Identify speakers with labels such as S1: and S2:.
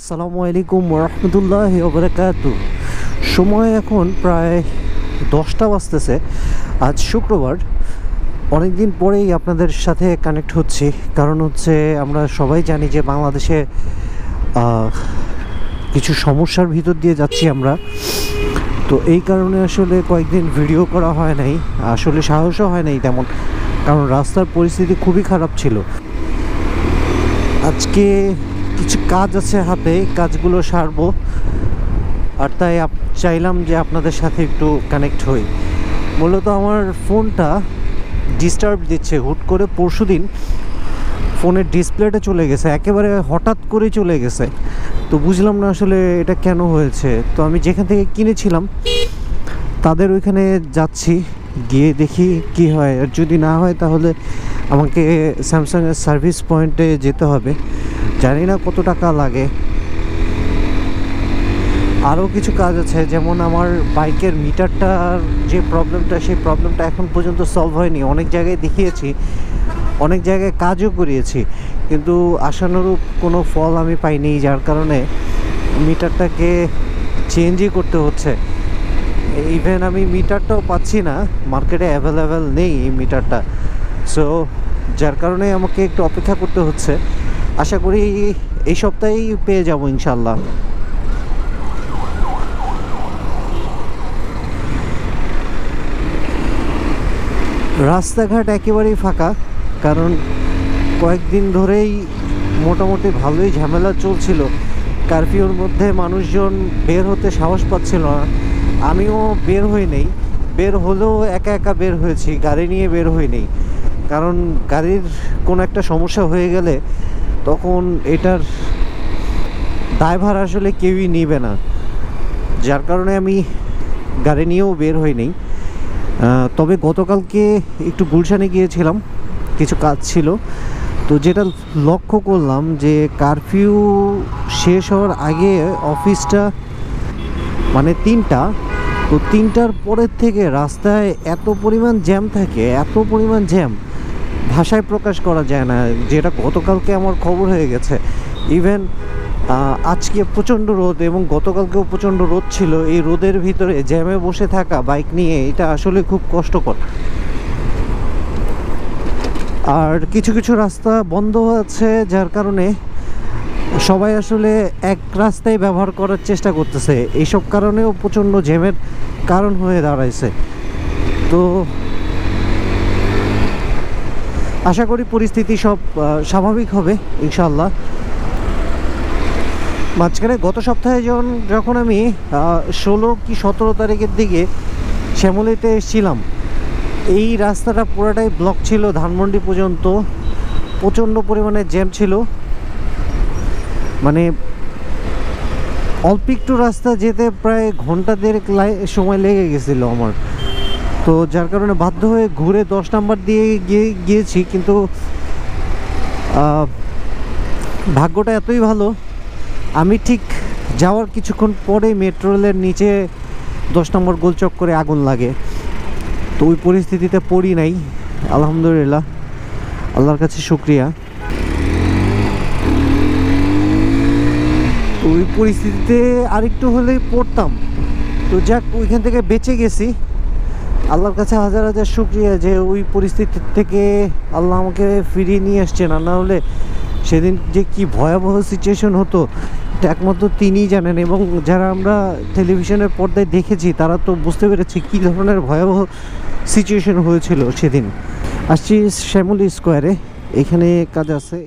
S1: আসসালামু আলাইকুম রহমতুল্লাহ ওবরাকাত সময় এখন প্রায় দশটা বাজতেছে। আজ শুক্রবার। অনেক দিন পরেই আপনাদের সাথে কানেক্ট হচ্ছি। কারণ হচ্ছে আমরা সবাই জানি যে বাংলাদেশে কিছু সমস্যার ভিতর দিয়ে যাচ্ছি আমরা। তো এই কারণে আসলে কয়েকদিন ভিডিও করা হয় নাই। আসলে সাহসও হয় নাই তেমন। কারণ রাস্তার পরিস্থিতি খুবই খারাপ ছিল। আজকে কিছু কাজ আছে হাতে কাজগুলো সারবো। আর তাই চাইলাম যে আপনাদের সাথে একটু কানেক্ট হই। মূলত আমার ফোনটা ডিস্টার্ব দিচ্ছে। হুট করে পরশু দিন ফোনের ডিসপ্লেটা চলে গেছে। একেবারে হঠাৎ করে চলে গেছে। তো বুঝলাম না আসলে এটা কেন হয়েছে। তো আমি যেখান থেকে কিনেছিলাম, তাদের ওইখানে যাচ্ছি। গিয়ে দেখি কি হয়। আর যদি না হয়, তাহলে আমাকে স্যামসাংয়ের সার্ভিস পয়েন্টে যেতে হবে। জানি না কত টাকা লাগে। আরও কিছু কাজ আছে, যেমন আমার বাইকের মিটারটার যে প্রবলেমটা সেই প্রবলেমটা এখন পর্যন্ত সলভ হয়নি। অনেক জায়গায় দেখিয়েছি, অনেক জায়গায় কাজও করিয়েছি, কিন্তু আশানুরূপ কোনো ফল আমি পাইনি, যার কারণে মিটারটাকে চেঞ্জই করতে হচ্ছে। ইভেন আমি মিটারটাও পাচ্ছি না। মার্কেটে অ্যাভেলেবেল নেই এই মিটারটা সো যার কারণে আমাকে একটু অপেক্ষা করতে হচ্ছে। আশা করি এই সপ্তাহেই পেয়ে যাব ইনশাল্লাহ রাস্তাঘাট একেবারেই ফাঁকা, কারণ কয়েকদিন ধরেই মোটামুটি ভালোই ঝামেলা চলছিল। কারফিউর মধ্যে মানুষজন বের হতে সাহস পাচ্ছিল না। আমিও বের হই নেই। বের হলেও একা একা বের হয়েছি, গাড়ি নিয়ে বের হই নেই। কারণ গাড়ির কোনো একটা সমস্যা হয়ে গেলে তখন এটার ড্রাইভার আসলে কেউই নেবে না। যার কারণে আমি গাড়ি নিয়েও বের হই নেই। তবে গতকালকে একটু গুলশানে গিয়েছিলাম, কিছু কাজ ছিল। তো যেটা লক্ষ্য করলাম যে কারফিউ শেষ হওয়ার আগে অফিসটা মানে তিনটা তো তিনটার পরের থেকে রাস্তায় এত পরিমাণ জ্যাম থাকে, এত পরিমাণ জ্যাম ভাষায় প্রকাশ করা যায় না। যেটা গতকালকে আমার খবর হয়ে গেছে। ইভেন আজকে প্রচণ্ড রোদ এবং গতকালকেও প্রচণ্ড রোদ ছিল। এই রোদের ভিতরে জ্যামে বসে থাকা বাইক নিয়ে এটা আসলে খুব কষ্টকর। আর কিছু কিছু রাস্তা বন্ধ আছে, যার কারণে সবাই আসলে এক রাস্তায় ব্যবহার করার চেষ্টা করতেছে। এইসব কারণেও প্রচণ্ড জ্যামের কারণ হয়ে দাঁড়াইছে। তো আশা করি পরিস্থিতি সব স্বাভাবিক হবে ইনশাল্লাহ মাঝখানে গত সপ্তাহে যখন যখন আমি ষোলো কি সতেরো তারিখের দিকে শ্যামলিতে এসেছিলাম, এই রাস্তাটা পুরোটাই ব্লক ছিল, ধানমন্ডি পর্যন্ত প্রচণ্ড পরিমাণে জ্যাম ছিল। মানে অল্প একটু রাস্তা যেতে প্রায় ঘণ্টা দেড়েক সময় লেগে গেছিল আমার। তো যার কারণে বাধ্য হয়ে ঘুরে দশ নাম্বার দিয়ে গিয়ে গিয়েছি, কিন্তু ভাগ্যটা এতই ভালো, আমি ঠিক যাওয়ার কিছুক্ষণ পরে মেট্রো রেলের নিচে দশ নম্বর গোলচক করে আগুন লাগে। তো ওই পরিস্থিতিতে পড়ি নাই, আলহামদুলিল্লাহ। আল্লাহর কাছে শুক্রিয়া। ওই পরিস্থিতিতে আরেকটু হলেই পড়তাম। তো যাক, ওইখান থেকে বেঁচে গেছি। আল্লাহর কাছে হাজার হাজার শুক্রিয়া যে ওই পরিস্থিতি থেকে আল্লাহ আমাকে ফিরিয়ে নিয়ে আসছে না না হলে সেদিন যে কি ভয়াবহ সিচুয়েশন হতো, এটা একমাত্র তিনিই জানেন এবং যারা আমরা টেলিভিশনের পর্দায় দেখেছি, তারা তো বুঝতে পেরেছি কী ধরনের ভয়াবহ সিচুয়েশন হয়েছিল সেদিন। আসছি শ্যামলী স্কোয়ারে এখানে কাজ আছে।